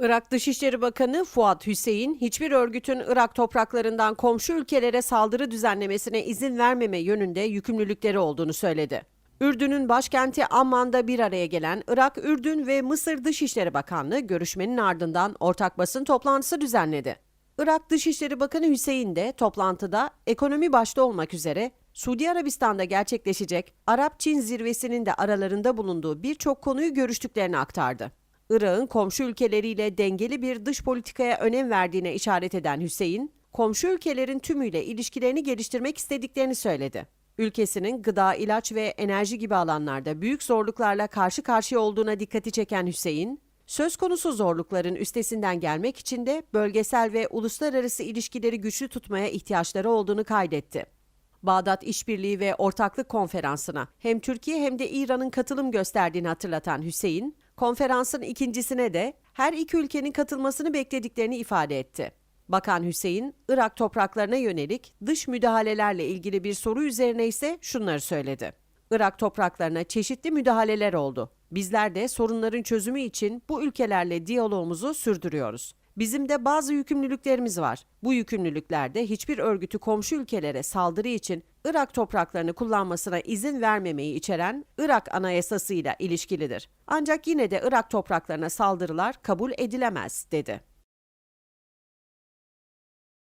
Irak Dışişleri Bakanı Fuat Hüseyin, hiçbir örgütün Irak topraklarından komşu ülkelere saldırı düzenlemesine izin vermeme yönünde yükümlülükleri olduğunu söyledi. Ürdün'ün başkenti Amman'da bir araya gelen Irak, Ürdün ve Mısır Dışişleri Bakanlığı görüşmenin ardından ortak basın toplantısı düzenledi. Irak Dışişleri Bakanı Hüseyin de toplantıda ekonomi başta olmak üzere Suudi Arabistan'da gerçekleşecek Arap-Çin zirvesinin de aralarında bulunduğu birçok konuyu görüştüklerini aktardı. Irak'ın komşu ülkeleriyle dengeli bir dış politikaya önem verdiğine işaret eden Hüseyin, komşu ülkelerin tümüyle ilişkilerini geliştirmek istediklerini söyledi. Ülkesinin gıda, ilaç ve enerji gibi alanlarda büyük zorluklarla karşı karşıya olduğuna dikkati çeken Hüseyin, söz konusu zorlukların üstesinden gelmek için de bölgesel ve uluslararası ilişkileri güçlü tutmaya ihtiyaçları olduğunu kaydetti. Bağdat İşbirliği ve Ortaklık Konferansı'na hem Türkiye hem de İran'ın katılım gösterdiğini hatırlatan Hüseyin, konferansın ikincisine de her iki ülkenin katılmasını beklediklerini ifade etti. Bakan Hüseyin, Irak topraklarına yönelik dış müdahalelerle ilgili bir soru üzerine ise şunları söyledi. Irak topraklarına çeşitli müdahaleler oldu. Bizler de sorunların çözümü için bu ülkelerle diyalogumuzu sürdürüyoruz. Bizim de bazı yükümlülüklerimiz var. Bu yükümlülüklerde hiçbir örgütü komşu ülkelere saldırı için Irak topraklarını kullanmasına izin vermemeyi içeren Irak Anayasası ile ilişkilidir. Ancak yine de Irak topraklarına saldırılar kabul edilemez, dedi.